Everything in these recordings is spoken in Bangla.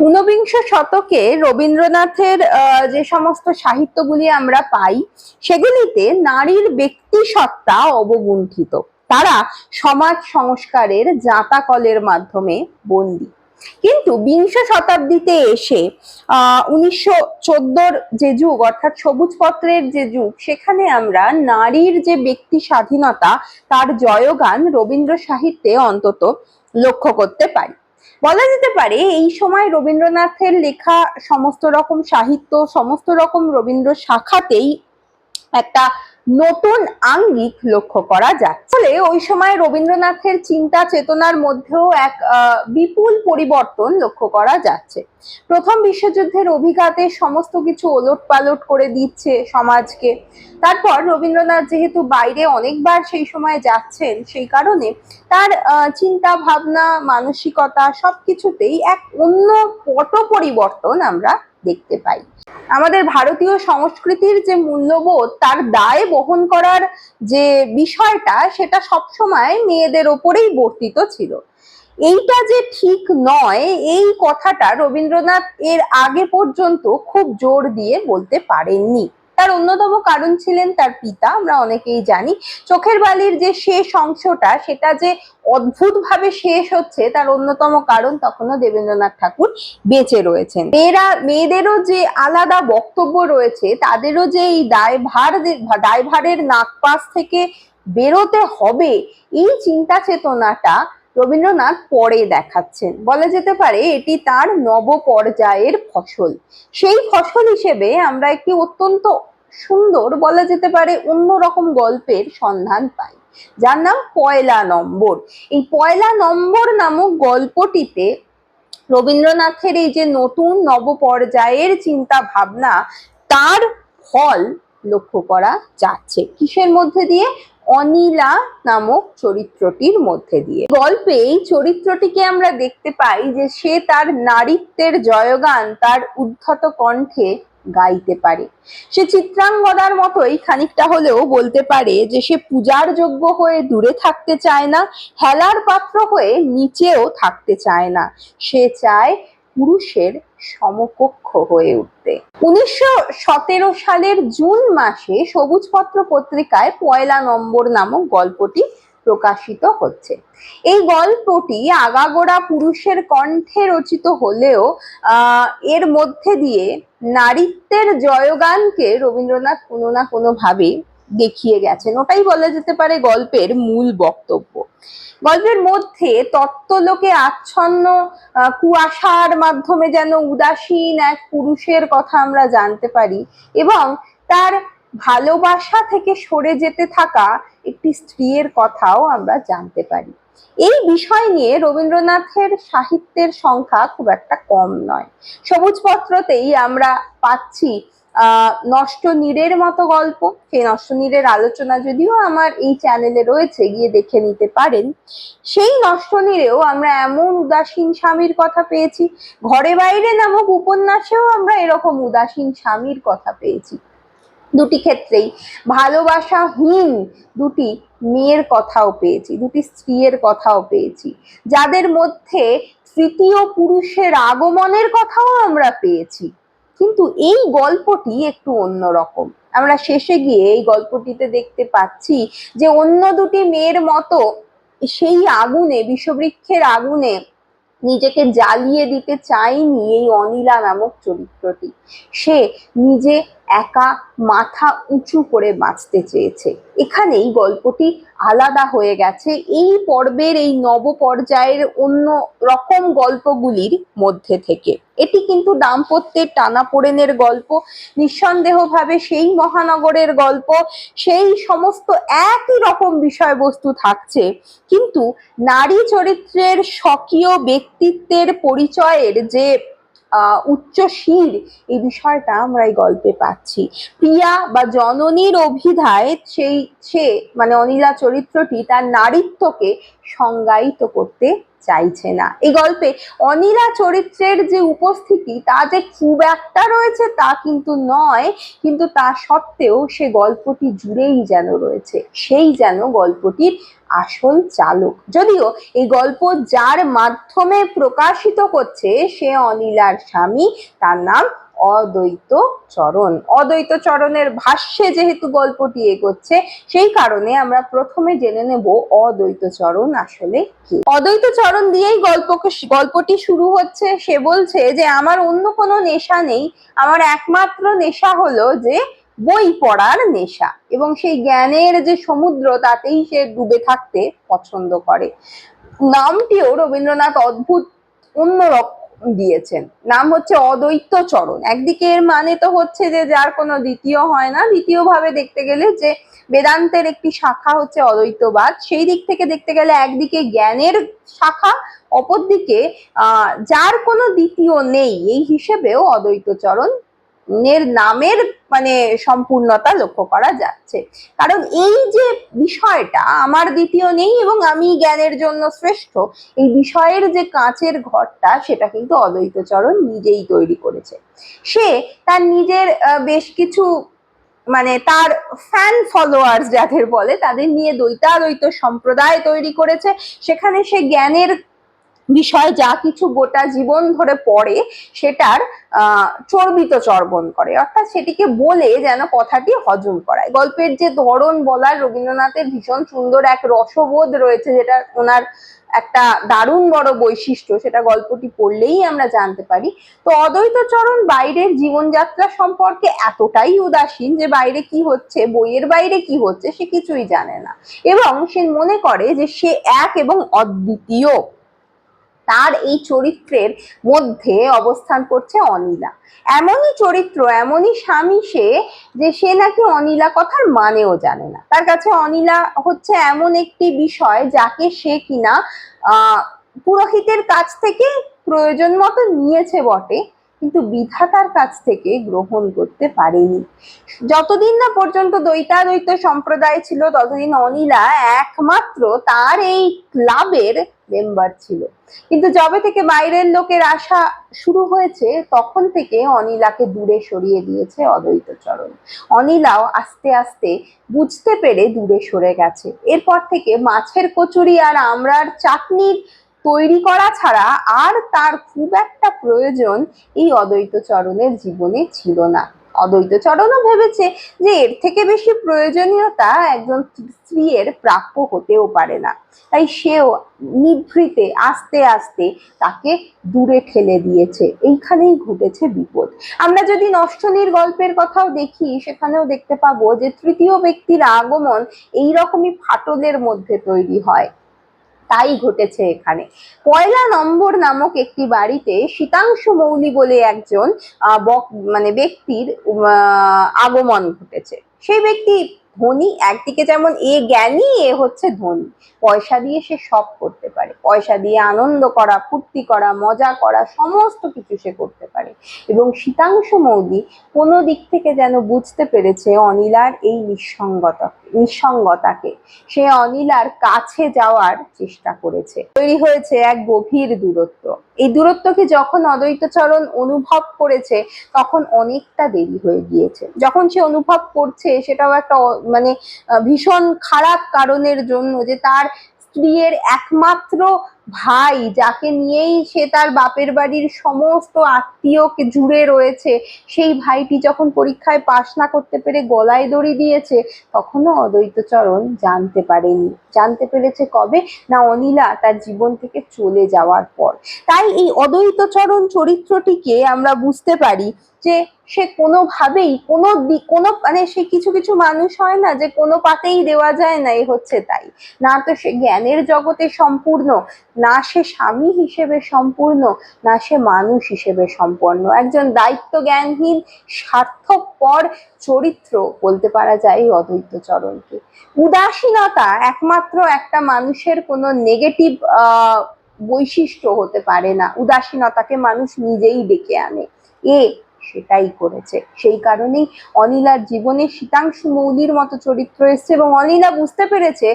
ঊনবিংশ শতকে রবীন্দ্রনাথের যে সমস্ত সাহিত্যগুলি আমরা পাই, সেগুলিতে নারীর ব্যক্তি সত্তা অবগুণ্ঠিত তারা সমাজ সংস্কারের জাঁতাকলের মাধ্যমে বন্দী। কিন্তু বিংশ শতাব্দীতে এসে আহ উনিশশো যে যুগ, অর্থাৎ সবুজ পত্রের যে যুগ, সেখানে আমরা নারীর যে ব্যক্তি স্বাধীনতা তার জয়গান রবীন্দ্র সাহিত্যে অন্তত লক্ষ্য করতে পারি। বলা যেতে পারে এই সময় রবীন্দ্রনাথের লেখা সমস্ত রকম সাহিত্য, সমস্ত রকম রবীন্দ্র শাখাতেই একটা নতুন আঙ্গিক লক্ষ্য করা যাচ্ছে ফলে ওই সময় রবীন্দ্রনাথের চিন্তা চেতনার মধ্যেও এক বিপুল পরিবর্তন লক্ষ্য করা যাচ্ছে। প্রথম বিশ্বযুদ্ধের অভিঘাতে সমস্ত কিছু ওলট পালট করে দিচ্ছে সমাজকে। তারপর রবীন্দ্রনাথ যেহেতু বাইরে অনেকবার সেই সময় যাচ্ছেন, সেই কারণে তার চিন্তা ভাবনা, মানসিকতা সবকিছুতেই এক অন্য পট পরিবর্তন আমরা দেখতে পাই। আমাদের ভারতীয় সংস্কৃতির যে মূল্যবোধ, তার দায় বহন করার যে বিষয়টা, সেটা সবসময় মেয়েদের ওপরেই বর্তিত ছিল। এইটা যে ঠিক নয়, এই কথাটা রবীন্দ্রনাথ এর আগে পর্যন্ত খুব জোর দিয়ে বলতে পারেননি। তার অন্যতম কারণ ছিলেন তার পিতা, আমরা অনেকেই জানি। চোখের বালির যে শেষ অংশটা, সেটা যে অদ্ভুত ভাবে শেষ হচ্ছে, তার অন্যতম কারণ তখনও দেবেন্দ্রনাথ ঠাকুর বেঁচে রয়েছেন। মেয়েরা, মেয়েদেরও যে আলাদা বক্তব্য রয়েছে, তাদেরও যে এই দায়ভার, দায়ভারের নাকপাশ থেকে বেরোতে হবে, এই চিন্তা চেতনাটা রবীন্দ্রনাথ পরে দেখাচ্ছেন। বলা যেতে পারে এটি তার নব পর্যায়ের ফসল। সেই ফসল হিসেবে আমরা একটি অত্যন্ত সুন্দর, বলা যেতে পারে অন্যরকম গল্পের সন্ধান পাই। যার নাম পয়লা নম্বর। এই পয়লা নম্বর নামক গল্পটিতে রবীন্দ্রনাথের এই যে নতুন নব পর্যায়ের চিন্তা ভাবনা, তার ফল লক্ষ্য করা যাচ্ছে। কিসের মধ্যে দিয়ে? অনিলা নামক চরিত্রটির মধ্যে দিয়ে। গল্পে এই চরিত্রটিকে আমরা দেখতে পাই যে সে তার নারীত্বের জয়গান তার উদ্ধত কণ্ঠে গাইতে পারে। সে চিত্রাঙ্গদার মতোই খানিকটা হলেও বলতে পারে যে সে পূজার যোগ্য হয়ে দূরে থাকতে চায় না, হেলার পাত্র হয়ে নিচেও থাকতে চায় না। সে চায় পুরুষের সমকক্ষ হয়ে উঠতে। উনিশশো সতেরো সালের জুন মাসে সবুজ পত্র পত্রিকায় পয়লা নম্বর নামক গল্পটি প্রকাশিত হচ্ছে। এই গল্পটি আগাগোড়া পুরুষের কণ্ঠে রচিত হলেও এর মধ্যে দিয়ে নারীত্বের জয়গানকে রবীন্দ্রনাথ কোনো না কোনো ভাবে দেখিয়ে গেছেন। ওটাই বলা যেতে পারে গল্পের মূল বক্তব্য। গল্পের মধ্যে তত্ত্বলোকে আচ্ছন্ন কুয়াশার মাধ্যমে যেন উদাসীন এক পুরুষের কথা আমরা জানতে পারি এবং তার ভালোবাসা থেকে সরে যেতে থাকা একটি স্ত্রীর কথাও আমরা জানতে পারি। এই বিষয় নিয়ে রবীন্দ্রনাথের সাহিত্যের সংখ্যা খুব একটা কম নয়। সবুজ পত্রতেই আমরা পাচ্ছি নষ্ট নীরের মতো গল্প। সেই নষ্ট নীরের আলোচনা যদিও আমার এই চ্যানেলে রয়েছে, গিয়ে দেখে নিতে পারেন। সেই নষ্ট নীরেও আমরা এমন উদাসীন স্বামীর কথা পেয়েছি। ঘরে বাইরে নামক উপন্যাসেও আমরা এরকম উদাসীন স্বামীর কথা পেয়েছি। দুটি ক্ষেত্রেই ভালোবাসাহীন দুটি মেয়ের কথাও পেয়েছি, দুটি স্ত্রীর কথাও পেয়েছি। যাদের মধ্যে তৃতীয় পুরুষের আগমনের কথাও আমরা পেয়েছি। কিন্তু এই গল্পটি একটু অন্যরকম। আমরা শেষে গিয়ে এই গল্পটিতে দেখতে পাচ্ছি যে অন্য দুটি মেয়ের মতো সেই আগুনে, বিষবৃক্ষের আগুনে নিজেকে জ্বালিয়ে দিতে চায়নি এই অনিলা নামক চরিত্রটি। সে নিজে একা মাথা উঁচু করে বাঁচতে চেয়েছে। এখানেই গল্পটি আলাদা হয়ে গেছে। এই পর্বের, এই নব পর্যায়ের অন্য রকম গল্পগুলির মধ্যে থেকে। এটি কিন্তু দাম্পত্যের টানাপোড়েনের গল্প, নিঃসন্দেহভাবে সেই মহানগরের গল্প, সেই সমস্ত একই রকম বিষয়বস্তু থাকছে। কিন্তু নারী চরিত্রের স্বকীয় ব্যক্তিত্বের পরিচয়ের যে উচ্চ শির এই বিষয়টা আমরা এই গল্পে পাচ্ছি। প্রিয়া বা জননীর অভিধায় সেই, সে মানে অনিলা চরিত্রটি তার নারীত্বকে সংজ্ঞায়িত করতে চাইছে না। এই গল্পে অনিলা চরিত্রের যে উপস্থিতি, তা যে খুব একটা রয়েছে তা কিন্তু নয়, কিন্তু তা সত্ত্বেও সে গল্পটি জুড়েই যেন রয়েছে। সেই যেন গল্পটির আসল চালক। যদিও এই গল্প যার মাধ্যমে প্রকাশিত করছে সে অনিলার স্বামী, তার নাম অদ্বৈত চরণ। অদ্বৈত চরণের ভাষ্যে যেহেতু গল্পটি এগোচ্ছে, সেই কারণে আমরা প্রথমে জেনে নেব অদ্বৈত চরণ আসলে কি। অদ্বৈত চরণ দিয়েই গল্পকে গল্পটি শুরু হচ্ছে। সে বলছে যে, আমার অন্য কোনো নেশা নেই। আমার একমাত্র নেশা হলো যে বই পড়ার নেশা এবং সেই জ্ঞানের যে সমুদ্র তাতেই সে ডুবে থাকতে পছন্দ করে। নামটিও রবীন্দ্রনাথ অদ্ভুত অন্যরকম দিয়েছেন। নাম হচ্ছে অদ্বৈত চরণ। একদিকে এর মানে তো হচ্ছে যে যার কোনো দ্বিতীয় হয় না দ্বিতীয় ভাবে দেখতে গেলে যে বেদান্তের একটি শাখা হচ্ছে অদ্বৈতবাদ। সেই দিক থেকে দেখতে গেলে একদিকে জ্ঞানের শাখা, অপরদিকে যার কোনো দ্বিতীয় নেই, এই হিসেবেও অদ্বৈত চরণ এর নামের মানে সম্পূর্ণতা লক্ষ্য করা যাচ্ছে। কারণ এই যে বিষয়টা আমার দ্বিতীয় নেই এবং আমি জ্ঞানের জন্য শ্রেষ্ঠ, এই বিষয়ের যে কাঁচের ঘরটা সেটা কিন্তু অদ্বৈত চরণ নিজেই তৈরি করেছে। সে তার নিজের বেশ কিছু মানে তার ফ্যান ফলোয়ার্স যাদের বলে তাদের নিয়ে দ্বৈতাদ্বৈত সম্প্রদায় তৈরি করেছে। সেখানে সে জ্ঞানের বিষয় যা কিছু গোটা জীবন ধরে পড়ে সেটার চর্বিত চর্বণ করে। অর্থাৎ সেটিকে বলে যেন কথাটি হজম করায়। গল্পের যে ধরন বলার রবীন্দ্রনাথের ভীষণ সুন্দর এক রসবোধ রয়েছে যেটা ওনার একটা দারুণ বড় বৈশিষ্ট্য, সেটা গল্পটি পড়লেই আমরা জানতে পারি। তো অদ্বৈত চরণ বাইরের জীবনযাত্রা সম্পর্কে এতটাই উদাসীন যে বাইরে কি হচ্ছে, বইয়ের বাইরে কি হচ্ছে সে কিছুই জানে না। এবং সে মনে করে যে সে এক এবং অদ্বিতীয়। তার এই চরিত্রের মধ্যে অবস্থান করছে অনিলা। এমনই চরিত্র, এমনই স্বামী সে, যে সে নাকি অনিলা কথার মানেও জানে না। তার কাছে অনিলা হচ্ছে এমন একটি বিষয় যাকে সে কিনা পুরোহিতের কাছ থেকে প্রয়োজন মতো নিয়েছে বটে। কিন্তু বিধাতার কাছ থেকে গ্রহণ করতে পারেনি। যতদিন না পর্যন্ত দ্বৈতাদ্বৈত সম্প্রদায় ছিল, ততদিন অনিলা একমাত্র তার এই ক্লাবের মেম্বার ছিল। কিন্তু যবে থেকে বাইরের লোকের আসা শুরু হয়েছে, তখন থেকে অনিলাকে দূরে সরিয়ে দিয়েছে অদ্বৈত চরণ। অনিলাও আস্তে আস্তে বুঝতে পেরে দূরে সরে গেছে। এরপর থেকে মাছের কচুরি আর আমরার চাটনির তৈরি করা ছাড়া আর তার খুব একটা প্রয়োজন এই অদ্বৈত চরণের জীবনে ছিল না। অদ্বৈত চরণও ভেবেছে যে এর থেকে বেশি প্রয়োজনীয়তা একজন স্ত্রীর প্রাপ্য হতেও পারে না। তাই সেও নিভৃতে, আস্তে আস্তে তাকে দূরে ঠেলে দিয়েছে। এইখানেই ঘটেছে বিপদ। আমরা যদি নষ্টনীর গল্পের কথাও দেখি, সেখানেও দেখতে পাবো যে তৃতীয় ব্যক্তির আগমন এইরকমই ফাটলের মধ্যে তৈরি হয়। তাই ঘটেছে এখানে। পয়লা নম্বর নামক একটি বাড়িতে শীতাংশু মৌলি বলে একজন মানে ব্যক্তির আগমন ঘটেছে। সেই ব্যক্তি ধনী, একদিকে যেমন এ জ্ঞানী, এ হচ্ছে ধনী। পয়সা দিয়ে সে সব করতে পারে। পয়সা দিয়ে আনন্দ করা, ফুর্তি করা, মজা করা, সমস্ত কিছু সে করতে পারে। এবং শীতাংশু মৌলি কোনো দিক থেকে যেন বুঝতে পেরেছে অনিলার এই নিঃসঙ্গতা নিঃসঙ্গতাকে। সে অনিলার কাছে যাওয়ার চেষ্টা করেছে। তৈরি হয়েছে এক গভীর দূরত্ব। এই দূরত্বকে যখন অদ্বৈতচরণ অনুভব করেছে, তখন অনেকটা দেরি হয়ে গিয়েছে। যখন সে অনুভব করছে, সেটাও একটা মানে ভীষণ খারাপ কারণের জন্য যে তার স্ত্রীর একমাত্র ভাই, যাকে নিয়েই সে তার বাপের বাড়ির সমস্ত আত্মীয়কে জুড়ে রয়েছে, সেই ভাইটি যখন পরীক্ষায় পাশ না করতে পেরে গলায় দড়ি দিয়েছে, তখনও অদ্বৈতচরণ জানতে পারেনি। জানতে পেরেছে কবে? না অনিলা তার জীবন থেকে চলে যাওয়ার পর। তাই এই অদ্বৈতচরণ চরিত্রটিকে আমরা বুঝতে পারি যে সে কোনোভাবেই কোনো কোনো মানে সে কিছু কিছু মানুষ হয় না যে কোনো পাতেই দেওয়া যায় না, এ হচ্ছে তাই। না তো সে জ্ঞানের জগতে সম্পূর্ণ না সে স্বামী হিসেবে সম্পূর্ণ, না সে মানুষ হিসেবে সম্পন্ন একজন দায়িত্ব জ্ঞানহীন স্বার্থপর চরিত্র বলতে পারা যায় এই অদ্বৈত চরণকে। উদাসীনতা একমাত্র একটা মানুষের কোনো নেগেটিভ বৈশিষ্ট্য হতে পারে না। উদাসীনতাকে মানুষ নিজেই ডেকে আনে। এ সেটাই করেছে। সেই কারণেই অনিলার জীবনে শীতাংশু মৌলির মতো চরিত্র এসছে এবং অনিলা বুঝতে পেরেছে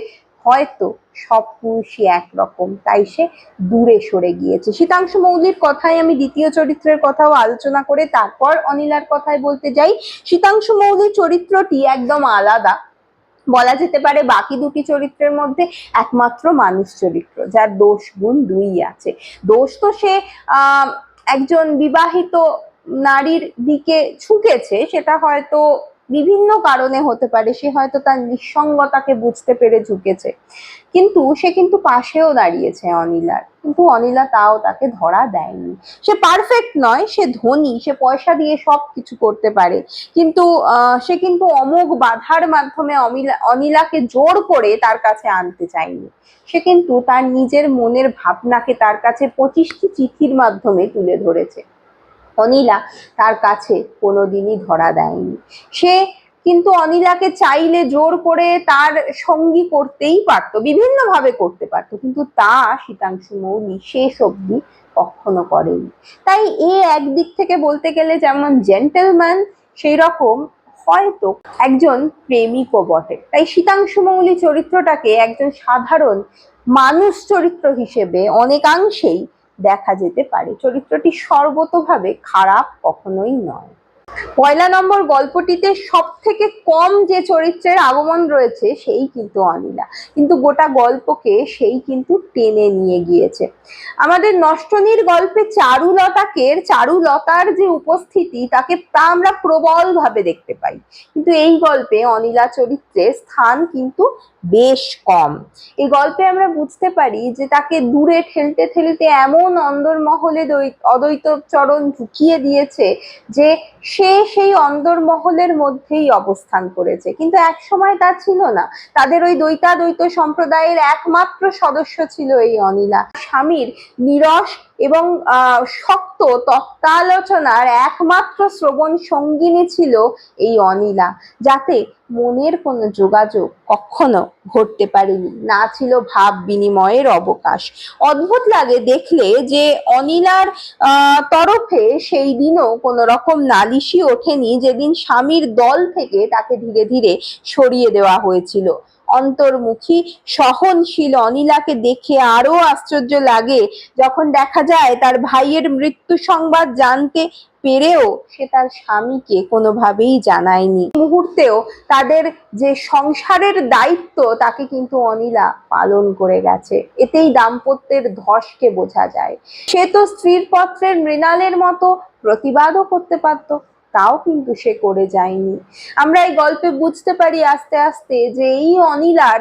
হয়তো সব পুরুষই একরকম, তাই সে দূরে সরে গিয়েছে। শীতাংশু মৌলির কথাই আমি দ্বিতীয় চরিত্রের কথাও আলোচনা করে তারপর অনিলার কথায় বলতে যাই। শীতাংশু মৌলির চরিত্রটি একদম আলাদা। বলা যেতে পারে বাকি দুটি চরিত্রের মধ্যে একমাত্র মানুষ চরিত্র, যার দোষ গুণ দুই আছে। দোষ তো সে একজন বিবাহিত নারীর দিকে ঝুঁকেছে, সেটা হয়তো বিভিন্ন কারণে হতে পারে, সে হয়তো তার নিঃসঙ্গতাকে বুঝতে পেরে ঝুঁকেছে। কিন্তু সে কিন্তু পাশেও দাঁড়িয়েছে অনিলার। কিন্তু অনিলা তাও তাকে ধরা দেয়নি। সে পারফেক্ট নয়, সে ধনী, সে পয়সা দিয়ে সব কিছু করতে পারে। কিন্তু সে কিন্তু অমোঘ বাধার মাধ্যমে অমিলা, অনিলাকে জোর করে তার কাছে আনতে চায়নি। সে কিন্তু তার নিজের মনের ভাবনাকে তার কাছে পঁচিশটি চিঠির মাধ্যমে তুলে ধরেছে। অনিলা তার কাছে কোনোদিনই ধরা দেয়নি। সে কিন্তু অনিলাকে চাইলে জোর করে তার সঙ্গী করতেই পারতো বিভিন্ন ভাবে করতে পারতো, কিন্তু তা শীতাংশু মৌলি শেষ অবধি কখনো করেনি। তাই এ একদিক থেকে বলতে গেলে যেমন জেন্টেলম্যান সেই রকম হয়তো একজন প্রেমিকও বটে। তাই শীতাংশু মৌলি চরিত্রটাকে একজন সাধারণ মানুষ চরিত্র হিসেবে অনেকাংশেই দেখা যেতে পারে। চরিত্রটি সর্বতভাবে খারাপ কখনোই নয়। পয়লা নম্বর গল্পটিতে সব থেকে কম যে চরিত্রের আগমন রয়েছে, সেই কিন্তু অনিলা। কিন্তু গোটা গল্পকে সেই কিন্তু টেনে নিয়ে গিয়েছে। আমাদের নষ্টনীর গল্পে চারুলতাকে চারুলতার যে উপস্থিতি, তাকে তা আমরা প্রবল ভাবে দেখতে পাই। কিন্তু এই গল্পে অনিলা চরিত্রের স্থান কিন্তু বেশ কম। এই গল্পে আমরা বুঝতে পারি যে তাকে দূরে ঠেলতে ঠেলতে এমন অন্দরমহলে দ্বৈ- অদ্বৈত চরণ ঢুকিয়ে দিয়েছে যে সে সেই অন্দরমহলের মধ্যেই অবস্থান করেছে। কিন্তু এক সময় তা ছিল না। তাদের ওই দ্বৈতাদ্বৈত সম্প্রদায়ের একমাত্র সদস্য ছিল এই অনিলা। স্বামীর নিরস এবং শক্ত তত্ত্বালোচনার একমাত্র শ্রবণ সঙ্গিনী ছিল এই অনিলা, যাতে মনের কোনো যোগাযোগ কখনো ঘটতে পারেনি, না ছিল ভাব বিনিময়ের অবকাশ। অদ্ভুত লাগে দেখলে যে অনিলার তরফে সেই দিনও কোনো রকম নালিশই ওঠেনি, যেদিন স্বামীর দল থেকে তাকে ধীরে ধীরে সরিয়ে দেওয়া হয়েছিল। অন্তর্মুখী, সহনশীল অনিলাকে দেখে আরও আশ্চর্য লাগে যখন দেখা যায় তার ভাইয়ের মৃত্যু সংবাদ জানতে পেরেও সে তার স্বামীকে কোনোভাবেই জানায়নি। মুহূর্তেও তাদের যে সংসারের দায়িত্ব, তাকে কিন্তু অনিলা পালন করে গেছে। এতেই দাম্পত্যের ধসকে বোঝা যায়। সে তো স্ত্রীর পত্রের মৃণালের মতো প্রতিবাদও করতে পারতো। তাও কিন্তু সে করে যায়নি। আমরা এই গল্পে বুঝতে পারি আস্তে আস্তে যে এই অনিলার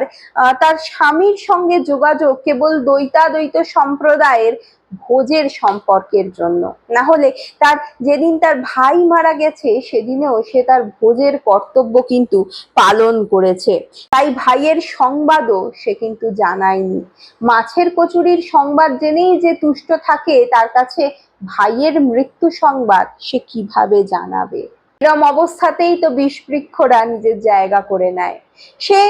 তার স্বামীর সঙ্গে যোগাযোগ কেবল দ্বৈতাদ্বৈত সম্প্রদায়ের ভোজের সম্পর্কের জন্য। না হলে তার যেদিন তার ভাই মারা গেছে, সেদিনেও সে তার ভোজের কর্তব্য কিন্তু পালন করেছে। তাই ভাইয়ের সংবাদও সে কিন্তু জানায়নি। মাছের কচুরির সংবাদ জেনেই যে তুষ্ট থাকে, তার কাছে ভাইয়ের মৃত্যু সংবাদ সে কীভাবে জানাবে? এরম অবস্থাতেই তো বিষবৃক্ষরা নিজের জায়গা করে নেয়। সে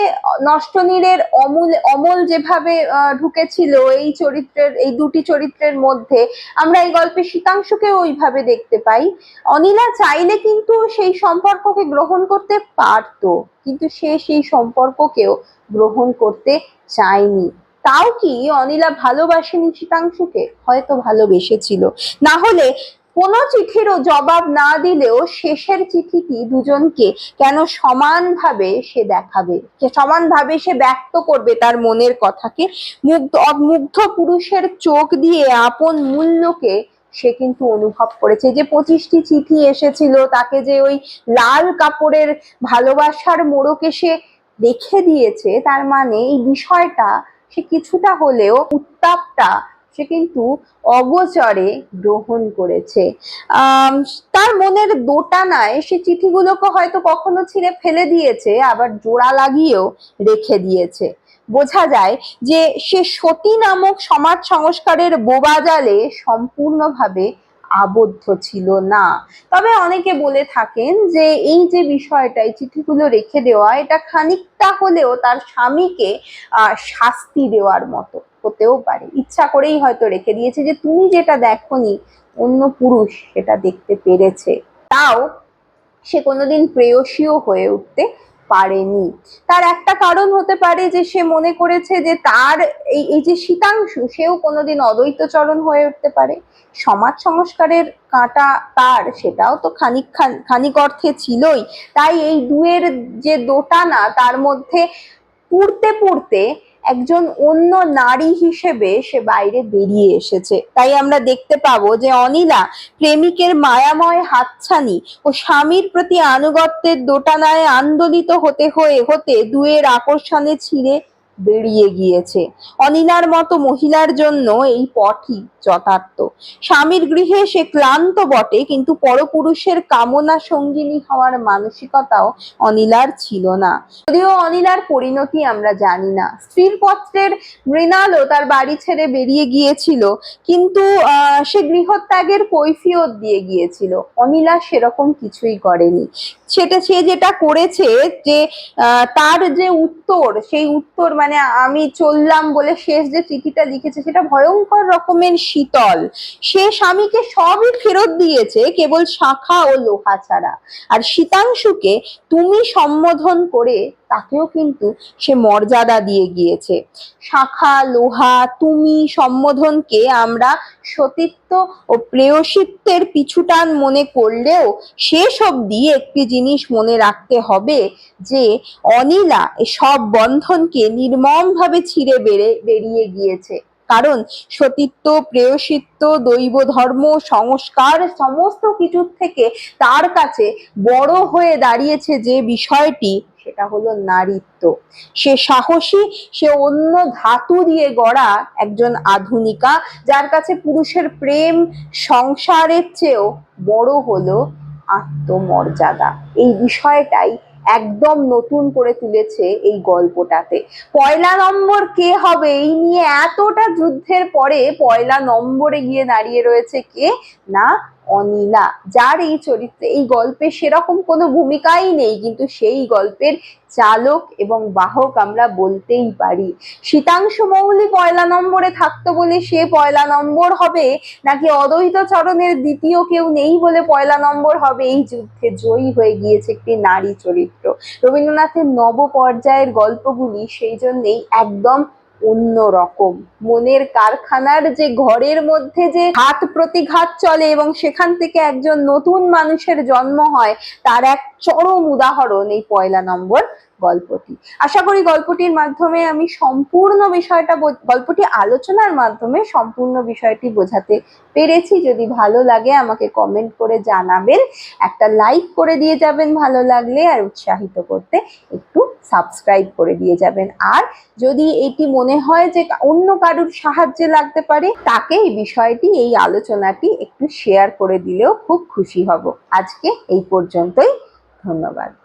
নষ্টনীরের অমূল, অমল যেভাবে ঢুকেছিল, এই চরিত্রের, এই দুটি চরিত্রের মধ্যে আমরা এই গল্পে শীতাংশকে ওইভাবে দেখতে পাই। অনিলা চাইলে কিন্তু সেই সম্পর্ককে গ্রহণ করতে পারতো, কিন্তু সে সেই সম্পর্ককেও গ্রহণ করতে চায়নি। তাও কি অনিলা ভালোবাসেনি শীতাংশুকে হয়তো ভালোবেসেছিল। না হলে কোনো চিঠিরও জবাব না দিলেও শেষের চিঠিটি দুজনকে কেন সমানভাবে সে দেখাবে? সমানভাবে সে ব্যক্ত করবে তার মনের কথাকে। মুগ্ধ পুরুষের চোখ দিয়ে আপন মূল্যকে সে কিন্তু অনুভব করেছে। যে পঁচিশটি চিঠি এসেছিল, তাকে যে ওই লাল কাপড়ের ভালোবাসার মোড়কে সে রেখে দিয়েছে, তার মানে এই বিষয়টা সে কিছুটা হলেও উত্তাপটা সে কিন্তু অগোচরে গ্রহণ করেছে। তার মনের দোটানায় সে চিঠিগুলোকে হয়তো কখনো ছিঁড়ে ফেলে দিয়েছে, আবার জোড়া লাগিয়েও রেখে দিয়েছে। বোঝা যায় যে সে সতী নামক সমাজ সংস্কারের বোবাজালে সম্পূর্ণভাবে আবদ্ধ ছিল না। তবে অনেকে বলে থাকেন যে এই যে বিষয়টা, এই চিঠিগুলো রেখে দেওয়া, এটা খানিকটা হলেও তার স্বামীকে শাস্তি দেওয়ার মতো হতেও পারে। ইচ্ছা করেই হয়তো রেখে দিয়েছে যে তুমি যেটা দেখোনি, অন্য পুরুষ সেটা দেখতে পেরেছে। তাও সে কোনোদিন প্রেয়সীও হয়ে উঠতে পারেনি। তার একটা কারণ হতে পারে যে সে মনে করেছে যে তার এই এই যে শীতাংশু, সেও কোনোদিন অদ্বৈত চরণ হয়ে উঠতে পারে। সমাজ সংস্কারের কাঁটা তার, সেটাও তো খানিক খানিক অর্থে ছিলই। তাই এই দুয়ের যে দোটানা, তার মধ্যে পুড়তে পুড়তে একজন অন্য নারী হিসেবে সে বাইরে বেরিয়ে এসেছে। তাই আমরা দেখতে পাবো যে অনিলা প্রেমিকের মায়াময় হাতছানি ও স্বামীর প্রতি আনুগত্যের দোটানায় আন্দোলিত হতে হয়ে, হতে দুয়ের আকর্ষণে ছিঁড়ে বেরিয়ে গিয়েছে। অনিলার মতো মহিলার জন্য এই পথই যথার্থ। স্বামীর গৃহে সে ক্লান্ত বটে, কিন্তু পরপুরুষের কামনা সঙ্গিনী হওয়ার মানসিকতাও অনিলার ছিল না। যদিও অনিলার পরিণতি আমরা জানি না। স্ত্রীর পত্রের মৃণালও তার বাড়ি ছেড়ে বেরিয়ে গিয়েছিল, কিন্তু সে গৃহত্যাগের কৈফিয়ত দিয়ে গিয়েছিল। অনিলা সেরকম কিছুই করেনি। সেটা সে যেটা করেছে যে তার যে উত্তর, সেই উত্তর মানে আমি চললাম বলে শেষ যে চিঠিটা লিখেছে সেটা ভয়ঙ্কর রকমের শীতল। সে স্বামীকে সবই ফেরত দিয়েছে, কেবল শাখা ও লোহা ছাড়া। আর শীতাংশুকে তুমি সম্বোধন করে তাকেও কিন্তু সে মর্যাদা দিয়ে গিয়েছে। শাখা, লোহা, তুমি, সম্বোধনকে আমরা সতীত্ব ও প্রেয়সিত্বের পিছুটান মনে করলেও শেষ অবধি একটি জিনিস মনে রাখতে হবে যে, অনিলা সব বন্ধনকে নির্মমভাবে ছিঁড়ে বেড়ে, বেরিয়ে গিয়েছে। কারণ সতীত্ব, প্রেয়সিত্ব, দৈব ধর্ম, সংস্কার সমস্ত কিছুর থেকে তার কাছে বড় হয়ে দাঁড়িয়েছে যে বিষয়টি সেটা হলো নারীত্ব। সে সাহসী, সে অন্য ধাতু দিয়ে গড়া একজন আধুনিকা, যার কাছে পুরুষের প্রেম সংসারের চেয়েও বড় হলো আত্মমর্যাদা। এই বিষয়টাই একদম নতুন করে তুলেছে এই গল্পটাতে। পয়লা নম্বর কে হবে? এই নিয়ে এতটা যুদ্ধের পরে পয়লা নম্বরে গিয়ে দাঁড়িয়ে রয়েছে কে? না অনিলা, যার এই চরিত্রে, এই গল্পে সেরকম কোনো ভূমিকাই নেই, কিন্তু সেই গল্পের চালক এবং বাহক আমরা বলতেই পারি। শীতাংশু মৌলি পয়লা নম্বরে থাকতো বলে সে পয়লা নম্বর হবে, নাকি অদ্বৈত চরণের দ্বিতীয় কেউ নেই বলে পয়লা নম্বর হবে? এই যুদ্ধে জয়ী হয়ে গিয়েছে একটি নারী চরিত্র। রবীন্দ্রনাথের নব পর্যায়ের গল্পগুলি সেই জন্যেই একদম অন্য রকম মনের কারখানার যে ঘরের মধ্যে যে হাত প্রতিঘাত চলে এবং সেখান থেকে একজন নতুন মানুষের জন্ম হয়, তার এক চরম উদাহরণ এই পয়লা নম্বর। গল্পটি। আশা করি গল্পটির মাধ্যমে আমি সম্পূর্ণ বিষয়টা গল্পটি আলোচনার মাধ্যমে সম্পূর্ণ বিষয়টি বোঝাতে পেরেছি। যদি ভালো লাগে আমাকে কমেন্ট করে জানাবেন। একটা লাইক করে দিয়ে যাবেন ভালো লাগলে আর উৎসাহিত করতে একটু সাবস্ক্রাইব করে দিয়ে যাবেন। আর যদি এটি মনে হয় যে অন্য কারুর সাহায্যে লাগতে পারে, তাকে এই বিষয়টি, এই আলোচনাটি একটু শেয়ার করে দিলেও খুব খুশি হব। আজকে এই পর্যন্তই। ধন্যবাদ।